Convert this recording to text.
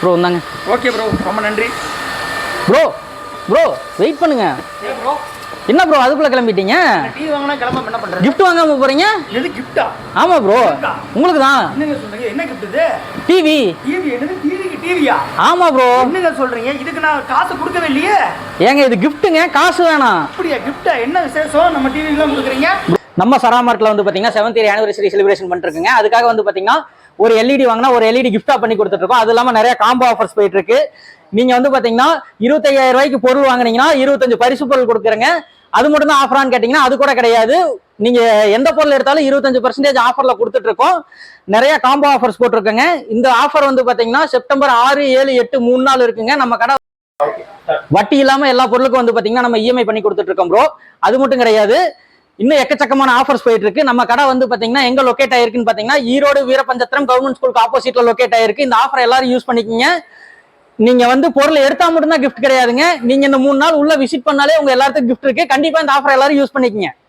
Bro இந்தாங்க. Okay bro ரொம்ப நன்றி. ப்ரோ ப்ரோ வெயிட் பண்ணுங்க. ப்ரோ என்ன ப்ரோ அதுக்குள்ள கிளம்பிட்டீங்க? டீ வாங்கினா கிளம்ப என்ன பண்றது? Gift வாங்காம போறீங்க? எது கிஃப்டா ஆமா ப்ரோ உங்களுக்கு தான் என்னங்க சொல்றீங்க? என்ன கிஃப்ட் இது? டிவி டிவி என்னது? டிவிக்கு டிவியா ஆமா ப்ரோ என்னங்க சொல்றீங்க? இதுக்கு நான் காசு கொடுக்கவே இல்லையே. ஏங்க இது கிஃப்ட்டுங்க காசு வேணாம் அப்படியா கிஃப்டா என்ன விசேஷம்? நம்ம டிவிக்கெல்லாம் கொடுக்குறீங்க? நம்ம சராமார்ட்ல வந்து பாத்தீங்கன்னா செவன்த் இயர் ஆனிவர்சரி செலிப்ரேஷன் பண்ணிருக்குங்க. அதுக்காக வந்து பாத்தீங்கன்னா ஒரு எல்இடி வாங்கினா ஒரு எல்இடி கிஃப்டா பண்ணி கொடுத்துட்டு இருக்கோம் அது இல்லாம நிறைய காம்போ ஆஃபர்ஸ் போயிட்டு இருக்கு நீங்க வந்து பாத்தீங்கன்னா இருபத்தையாயிரம் ரூபாய்க்கு பொருள் வாங்குனீங்கன்னா இருபத்தஞ்சு பரிசு பொருள் கொடுக்குறேங்க. அது மட்டும் தான் ஆஃபரான்னு கேட்டீங்கன்னா அது கூட கிடையாது. நீங்க எந்த பொருள் எடுத்தாலும் இருபத்தஞ்சு பர்சன்டேஜ் ஆஃபர்ல கொடுத்துட்டு இருக்கோம் நிறைய காம்போ ஆஃபர்ஸ் போட்டிருக்கோங்க. இந்த ஆஃபர் வந்து பாத்தீங்கன்னா செப்டம்பர் ஆறு ஏழு எட்டு மூணு நாள் இருக்குங்க. நம்ம கடை வட்டி இல்லாம எல்லா பொருளுக்கும் வந்து பாத்தீங்கன்னா நம்ம இஎம்ஐ பண்ணி கொடுத்துட்டு இருக்கோம் ப்ரோ அது மட்டும் கிடையாது. இன்னும் எக்கச்சக்கமான ஆஃபர்ஸ் போயிட்டு இருக்கு நம்ம கடை வந்து பாத்தீங்கன்னா எங்க லொக்கேட் ஆயிருக்குன்னு பாத்தீங்கன்னா ஈரோடு வீரபஞ்சத்திரம் கவர்மெண்ட் ஸ்கூலுக்கு ஆப்போசிட்ல லொக்கேட் ஆயிருக்கு. இந்த ஆஃபர் எல்லாரும் யூஸ் பண்ணிக்கோங்க. நீங்க வந்து பொருள் எடுத்தா மட்டும்தான் கிஃப்ட் கிடையாதுங்க. நீங்க இந்த மூணு நாள் உள்ள விசிட் பண்ணாலே உங்க எல்லாத்துக்கும் கிஃப்ட் இருக்கு. கண்டிப்பா இந்த ஆஃபர் எல்லாரும் யூஸ் பண்ணிக்கோங்க.